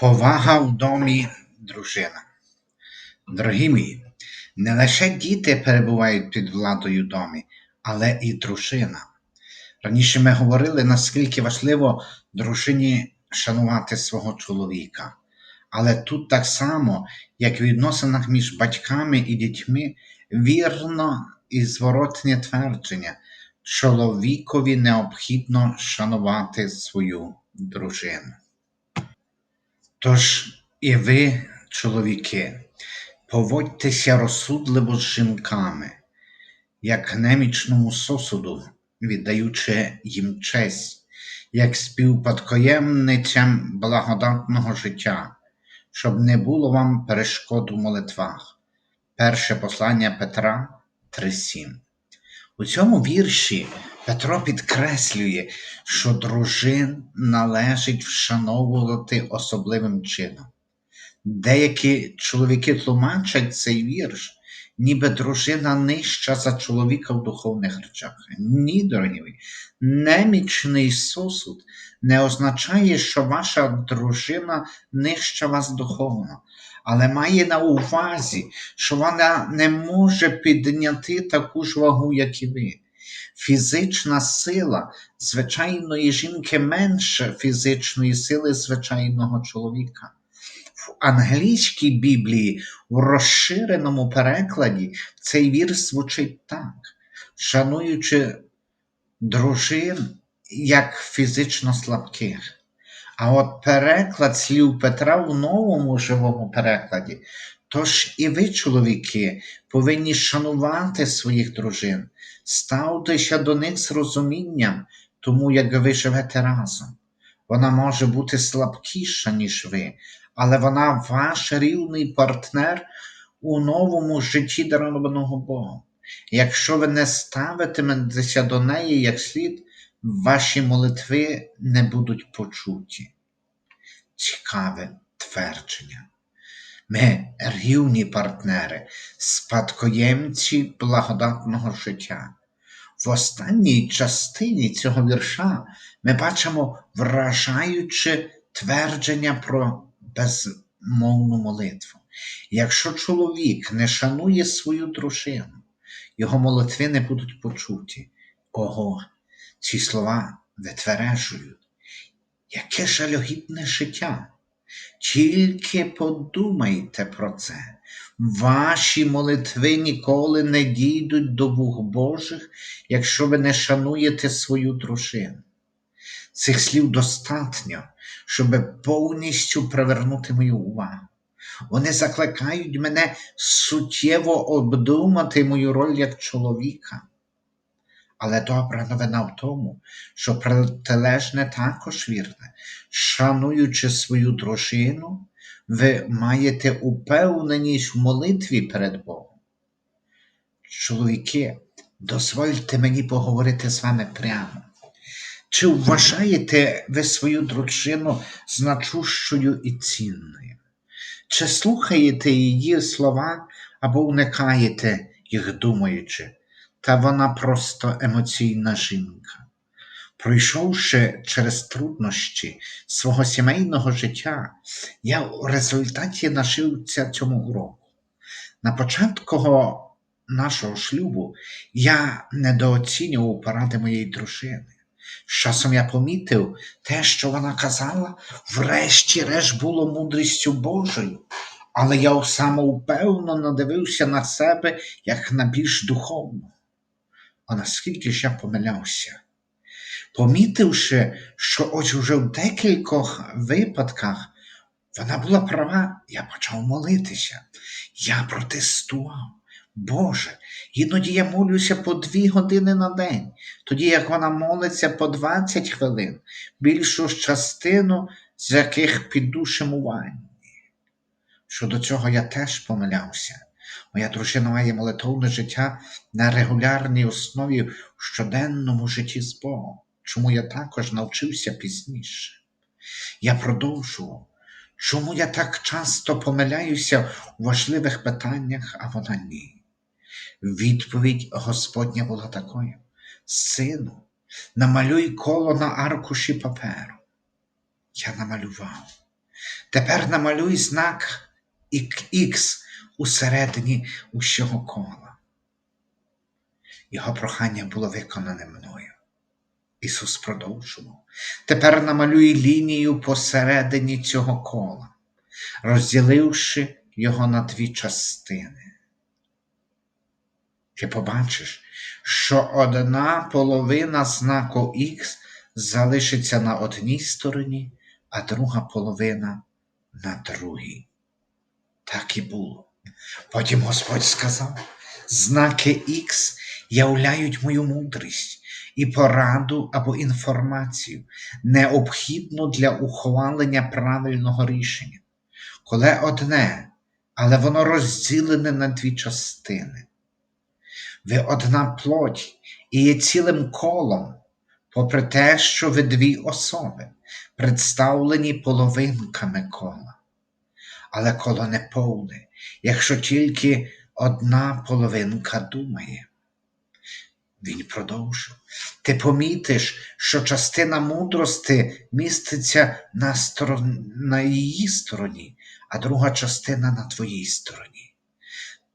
Повага в домі дружина. Дорогі мої, не лише діти перебувають під владою в домі, але і дружина. Раніше ми говорили, наскільки важливо дружині шанувати свого чоловіка. Але тут так само, як в відносинах між батьками і дітьми, вірно і зворотне твердження, чоловікові необхідно шанувати свою дружину. Тож і ви, чоловіки, поводьтеся розсудливо з жінками, як немічному сосуду, віддаючи їм честь, як співпадкоємницям благодатного життя, щоб не було вам перешкод у молитвах. Перше послання Петра 3.7. У цьому вірші Петро підкреслює, що дружин належить вшановувати особливим чином. Деякі чоловіки тлумачать цей вірш, ніби дружина нижча за чоловіка в духовних речах. Ні, дорогі немічний сосуд не означає, що ваша дружина нижча вас духовно, але має на увазі, що вона не може підняти таку ж вагу, як і ви. Фізична сила звичайної жінки менше фізичної сили звичайного чоловіка. В англійській Біблії в розширеному перекладі цей вірш звучить так, шануючи дружин як фізично слабких. А от переклад слів Петра в новому живому перекладі. Тож і ви, чоловіки, повинні шанувати своїх дружин, ставтеся до них з розумінням, тому як ви живете разом. Вона може бути слабкіша, ніж ви, але вона ваш рівний партнер у новому житті дарованого Богом. Якщо ви не ставитиметеся до неї як слід, ваші молитви не будуть почуті. Цікаве твердження. Ми рівні партнери, спадкоємці благодатного життя. В останній частині цього вірша ми бачимо вражаюче твердження про безмовну молитву. Якщо чоловік не шанує свою дружину, його молитви не будуть почуті. Ого, ці слова витвережують. Яке жалюгідне життя! Тільки подумайте про це. Ваші молитви ніколи не дійдуть до Бог Божих, якщо ви не шануєте свою дружину. Цих слів достатньо, щоб повністю привернути мою увагу. Вони закликають мене суттєво обдумати мою роль як чоловіка. Але добра новина в тому, що протилежне також вірне. Шануючи свою дружину, ви маєте упевненість в молитві перед Богом. Чоловіки, дозвольте мені поговорити з вами прямо. Чи вважаєте ви свою дружину значущою і цінною? Чи слухаєте її слова або уникаєте їх думаючи? Та вона просто емоційна жінка. Пройшовши через труднощі свого сімейного життя, я у результаті нашився цьому уроку. На початку нашого шлюбу я недооцінював поради моєї дружини. З часом я помітив те, що вона казала, врешті-решт було мудрістю Божою, але я самовпевнено дивився на себе як на більш духовну. А наскільки ж я помилявся? Помітивши, що ось уже в декількох випадках вона була права, я почав молитися. Я протестував. Боже, іноді я молюся по дві години на день, тоді як вона молиться по 20 хвилин, більшу частину з яких під душем. Щодо цього я теж помилявся. Моя дружина має молитовне життя на регулярній основі в щоденному житті з Богом, чому я також навчився пізніше. Я продовжував, чому я так часто помиляюся у важливих питаннях, а вона ні. Відповідь Господня була такою: Сину, намалюй коло на аркуші паперу. Я намалював. Тепер намалюй знак Х усередині усього кола. Його прохання було виконане мною. Ісус продовжував. Тепер намалюй лінію посередині цього кола, розділивши його на дві частини. Ти побачиш, що одна половина знаку Х залишиться на одній стороні, а друга половина на другій. Так і було. Потім Господь сказав: знаки Х являють мою мудрість і пораду або інформацію, необхідну для ухвалення правильного рішення. Коли одне, але воно розділене на дві частини. Ви одна плоть і є цілим колом, попри те, що ви дві особи, представлені половинками кола. Але коло не повне, якщо тільки одна половинка думає. Він продовжив. Ти помітиш, що частина мудрости міститься на, сторон... на її стороні, а друга частина на твоїй стороні.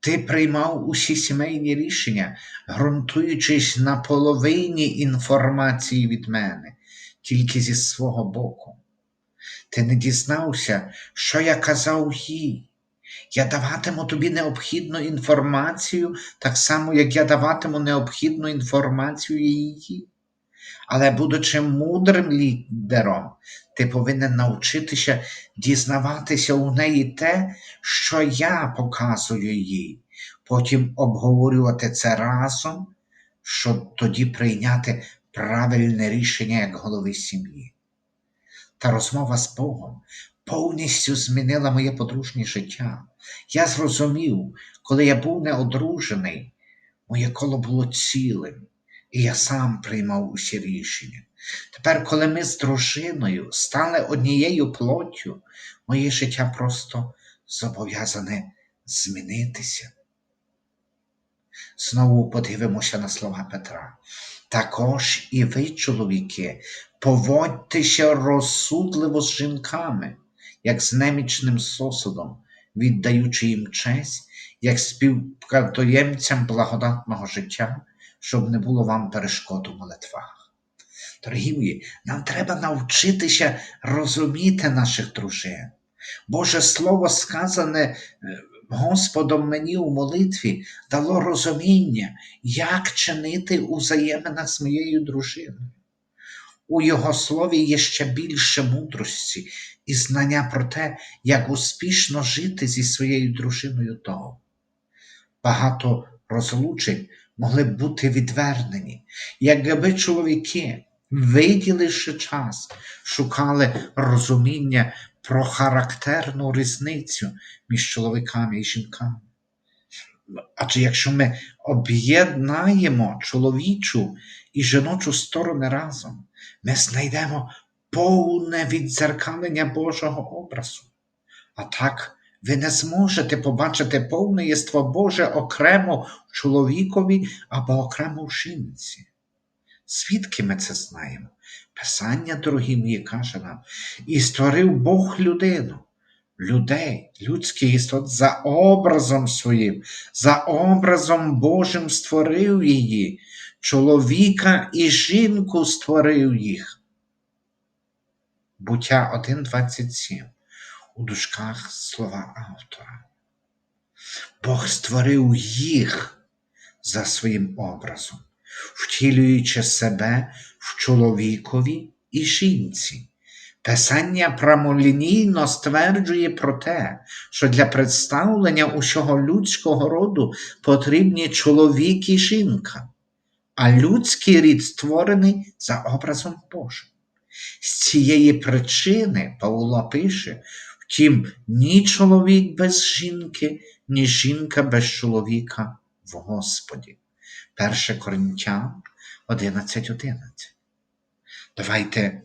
Ти приймав усі сімейні рішення, ґрунтуючись на половині інформації від мене, тільки зі свого боку. Ти не дізнався, що я казав їй. Я даватиму тобі необхідну інформацію, так само, як я даватиму необхідну інформацію її. Але, будучи мудрим лідером, ти повинен навчитися дізнаватися у неї те, що я показую їй, потім обговорювати це разом, щоб тоді прийняти правильне рішення як голови сім'ї. Та розмова з Богом повністю змінила моє подружнє життя. Я зрозумів, коли я був неодружений, моє коло було цілим, і я сам приймав усі рішення. Тепер, коли ми з дружиною стали однією плоттю, моє життя просто зобов'язане змінитися. Знову подивимося на слова Петра. Також і ви, чоловіки, поводьтеся розсудливо з жінками, як з немічним сосудом, віддаючи їм честь, як співпрацоємцям благодатного життя, щоб не було вам перешкод у молитвах. Дорогі мої, нам треба навчитися розуміти наших дружин. Боже Слово, сказане е, Господом мені у молитві, дало розуміння, як чинити у взаєминах з моєю дружиною. У Його слові є ще більше мудрості і знання про те, як успішно жити зі своєю дружиною довго. Багато розлучень могли б бути відвернені, якби чоловіки, виділивши час, шукали розуміння про характерну різницю між чоловіками і жінками. Адже якщо ми об'єднаємо чоловічу і жіночу сторони разом, ми знайдемо повне віддзеркалення Божого образу. А так ви не зможете побачити повне єство Боже окремо в чоловікові або окремо в жінці. Звідки ми це знаємо? Писання, дорогі мої, каже нам, і створив Бог людину, людей, людський істот за образом своїм, за образом Божим створив її, чоловіка і жінку створив їх. Буття 1.27 у дужках слова автора. Бог створив їх за своїм образом, втілюючи себе в чоловікові і жінці. Писання прямолінійно стверджує про те, що для представлення усього людського роду потрібні чоловік і жінка, а людський рід створений за образом Божим. З цієї причини Павло пише: втім, ні чоловік без жінки, ні жінка без чоловіка в Господі. 1 Коринтян 11.11. Давайте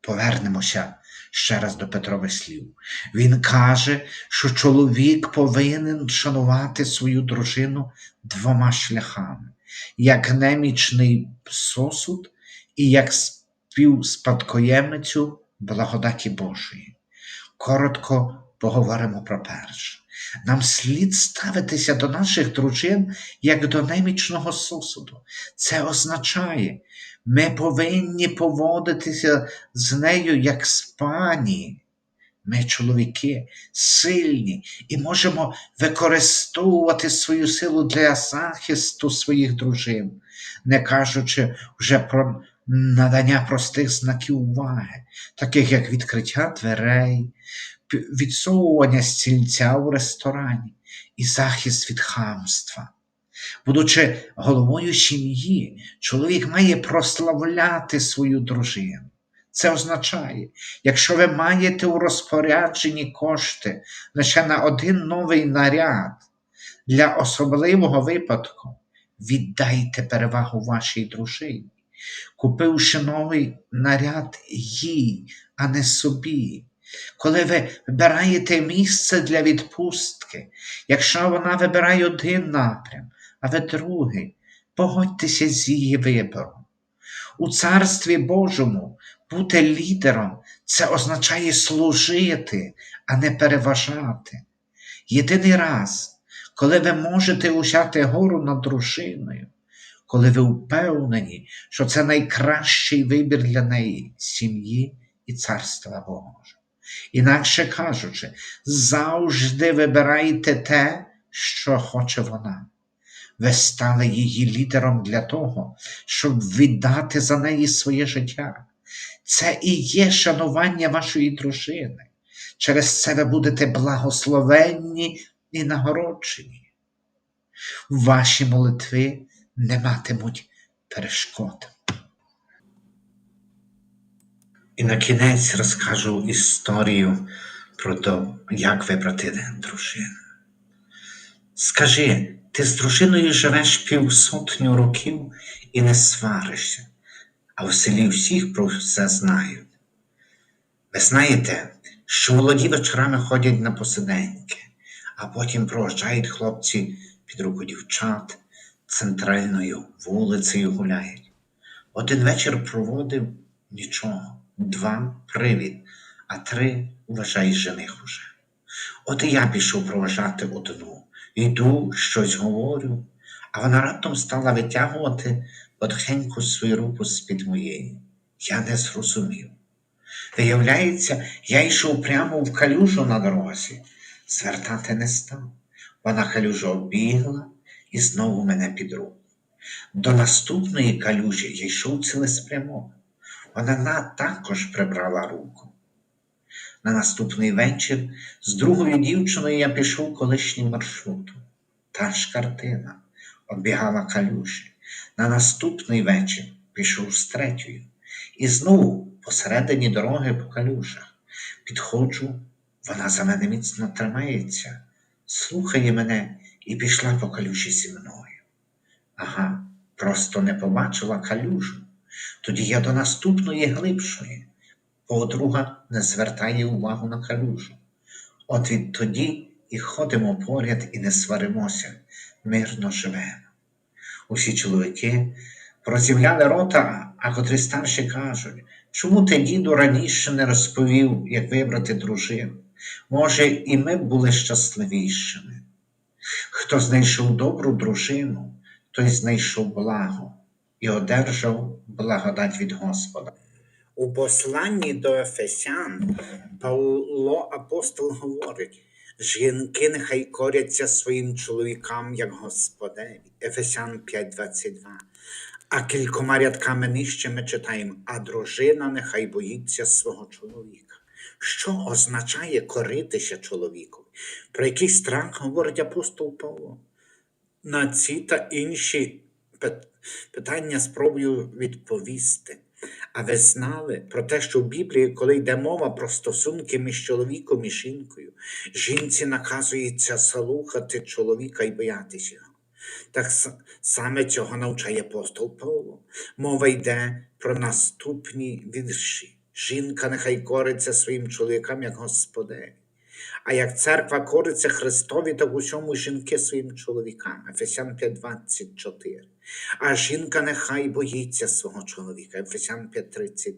повернемося ще раз до Петрових слів. Він каже, що чоловік повинен шанувати свою дружину двома шляхами, як немічний сосуд і як співспадкоємицю благодаті Божої. коротко поговоримо про перше. Нам слід ставитися до наших дружин як до немічного сусуду. Це означає, ми повинні поводитися з нею як з пані. Ми, чоловіки, сильні і можемо використовувати свою силу для захисту своїх дружин, не кажучи вже про надання простих знаків уваги, таких як відкриття дверей, відсовування стільця у ресторані і захист від хамства. Будучи головою сім'ї, чоловік має прославляти свою дружину. Це означає, якщо ви маєте у розпорядженні кошти лише на один новий наряд для особливого випадку, віддайте перевагу вашій дружині, купивши новий наряд їй, а не собі. Коли ви вибираєте місце для відпустки, якщо вона вибирає один напрям, а ви другий, погодьтеся з її вибором. У Царстві Божому бути лідером це означає служити, а не переважати. Єдиний раз, коли ви можете узяти гору над дружиною, коли ви впевнені, що це найкращий вибір для неї, сім'ї і царства Божого. Інакше кажучи, завжди вибирайте те, що хоче вона. Ви стали її лідером для того, щоб віддати за неї своє життя. Це і є шанування вашої дружини. Через це ви будете благословенні і нагороджені. Ваші молитви не матимуть перешкод. І на кінець розкажу історію про те, як вибрати дружину. Скажи, ти з дружиною живеш півсотню років і не сваришся, а в селі всіх про це знають. Ви знаєте, що молоді вечорами ходять на посиденьки, а потім проважають хлопці під руку дівчат центральною вулицею гуляють. Один вечір проводив нічого, два привід, а три вважай жених уже. От і я пішов проважати одну. Йду, щось говорю, а вона раптом стала витягувати потихеньку свою руку з-під моєї. Я не зрозумів. Виявляється, я йшов прямо в калюжу на дорозі, звертати не став. Вона калюжу обігла і знову мене під руку. До наступної калюжі я йшов цілеспрямовано. Вона на- також прибрала руку. На наступний вечір з другою дівчиною я пішов колишнім маршрутом. Та ж картина оббігала калюжі. На наступний вечір пішов з третьою. І знову посередині дороги по калюжах. Підходжу, вона за мене міцно тримається, слухає мене і пішла по калюжі зі мною. Ага, просто не побачила калюжу. Тоді я до наступної глибшої. Подруга не звертає увагу на калюжу. От відтоді і ходимо поряд і не сваримося, мирно живемо. Усі чоловіки роззявляли рота, а котрі старші кажуть, чому ти, діду, раніше не розповів, як вибрати дружину? Може, і ми б були щасливішими. Хто знайшов добру дружину, той знайшов благо і одержав благодать від Господа. У посланні до Ефесян Павло апостол говорить: жінки нехай коряться своїм чоловікам як Господеві. Ефесян 5:22. А кількома рядками нижче ми читаємо: а дружина нехай боїться свого чоловіка. Що означає коритися чоловікові? Про який страх говорить апостол Павло? На ці та інші питання спробую відповісти. А ви знали про те, що в Біблії, коли йде мова про стосунки між чоловіком і жінкою, жінці наказується слухати чоловіка і боятися його. Так саме цього навчає апостол Павло. Мова йде про наступні вірші. Жінка нехай кориться своїм чоловікам як Господеві. А як церква кориться Христові, так усьому жінки своїм чоловікам. Ефесян 5.24. А жінка нехай боїться свого чоловіка. Ефесян 5.33.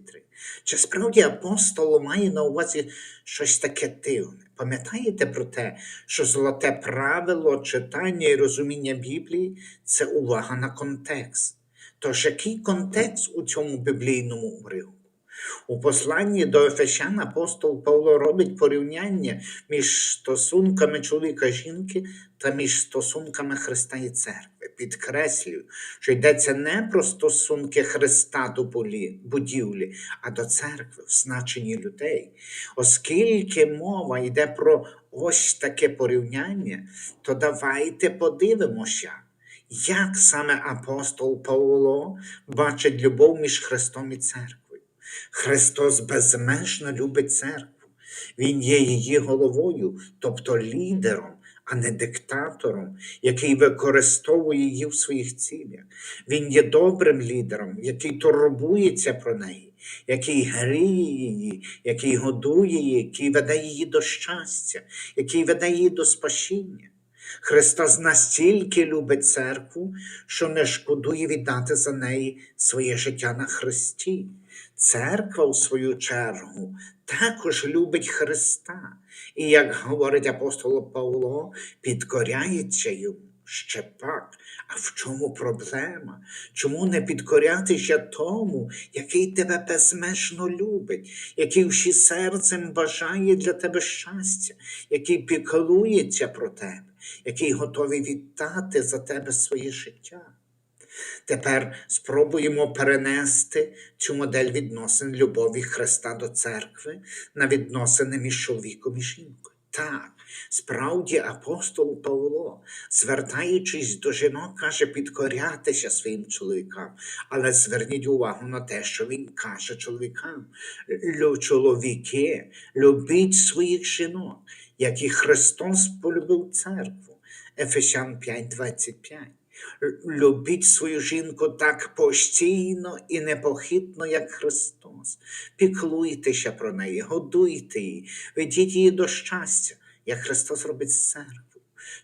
Чи справді апостол має на увазі щось таке дивне? Пам'ятаєте про те, що золоте правило читання і розуміння Біблії це увага на контекст. Тож який контекст у цьому біблійному уривку? У посланні до Ефесян апостол Павло робить порівняння між стосунками чоловіка жінки та між стосунками Христа і церкви. Підкреслюю, що йдеться не про стосунки Христа до будівлі, а до церкви, в значенні людей. Оскільки мова йде про ось таке порівняння, то давайте подивимося, як саме апостол Павло бачить любов між Христом і церквою. Христос безмежно любить церкву. Він є її головою, тобто лідером, а не диктатором, який використовує її в своїх цілях. Він є добрим лідером, який турбується про неї, який гріє її, який годує її, який веде її до щастя, який веде її до спасіння. Христос настільки любить церкву, що не шкодує віддати за неї своє життя на Христі. Церква, у свою чергу, також любить Христа. І, як говорить апостол Павло, підкоряється йому ще пак. А в чому проблема? Чому не підкорятися тому, який тебе безмежно любить, який всі серцем бажає для тебе щастя, який піклується про тебе, який готовий віддати за тебе своє життя? Тепер спробуємо перенести цю модель відносин любові Христа до церкви на відносини між чоловіком і жінкою. Так, справді апостол Павло, звертаючись до жінок, каже підкорятися своїм чоловікам. Але зверніть увагу на те, що він каже чоловікам. Чоловіки, любіть своїх жінок, як і Христос полюбив церкву. Ефесян 5:25. Любіть свою жінку так постійно і непохитно, як Христос. Піклуйтеся про неї, годуйте її, ведіть її до щастя, як Христос робить з церквою.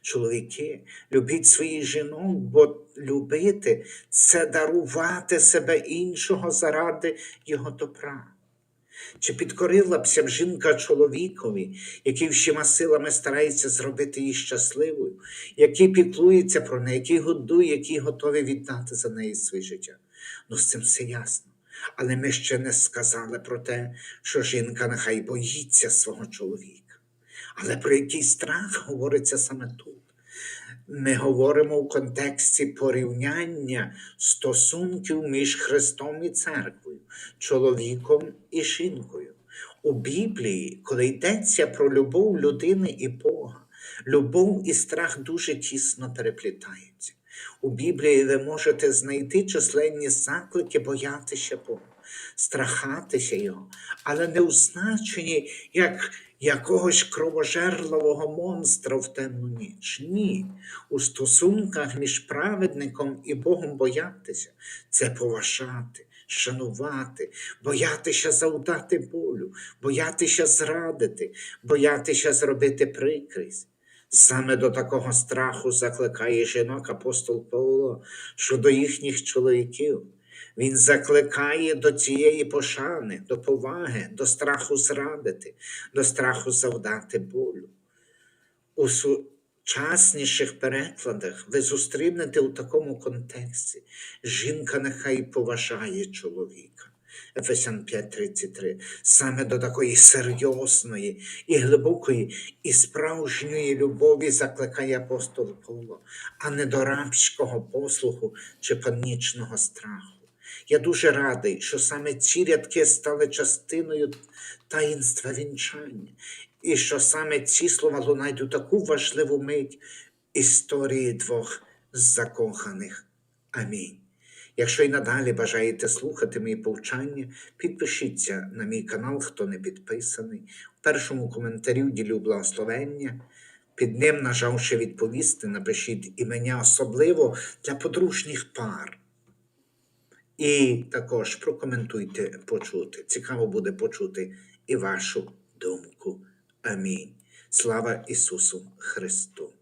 Чоловіки, любіть своїх жінок, бо любити це дарувати себе іншого заради його добра. Чи підкорила бся б жінка чоловікові, який всіма силами старається зробити її щасливою, який піклується про неї, який годує, який готовий віддати за неї своє життя? Ну, з цим все ясно. Але ми ще не сказали про те, що жінка нехай боїться свого чоловіка. Але про який страх говориться саме тут? Ми говоримо в контексті порівняння стосунків між Христом і церквою, чоловіком і жінкою. У Біблії, коли йдеться про любов людини і Бога, любов і страх дуже тісно переплітаються. У Біблії ви можете знайти численні заклики боятися Бога, страхатися Його, але не у значенні як якогось кровожерливого монстра в темну ніч. Ні. У стосунках між праведником і Богом боятися це поважати, шанувати, боятися завдати болю, боятися зрадити, боятися зробити прикрість. Саме до такого страху закликає жінок апостол Павло щодо їхніх чоловіків. Він закликає до цієї пошани, до поваги, до страху зрадити, до страху завдати болю. У сучасніших перекладах ви зустрінете у такому контексті. Жінка нехай поважає чоловіка. Ефесян 5:33. Саме до такої серйозної і глибокої і справжньої любові закликає апостол Павло, а не до рабського послуху чи панічного страху. Я дуже радий, що саме ці рядки стали частиною таїнства вінчання, і що саме ці слова лунають у таку важливу мить історії двох закоханих. Амінь. Якщо й надалі бажаєте слухати мої повчання, підпишіться на мій канал, хто не підписаний. У першому коментарі ділю благословення. Під ним, нажавши відповісти, напишіть імення особливо для подружніх пар. І також прокоментуйте почути. Цікаво буде почути і вашу думку. Амінь. Слава Ісусу Христу!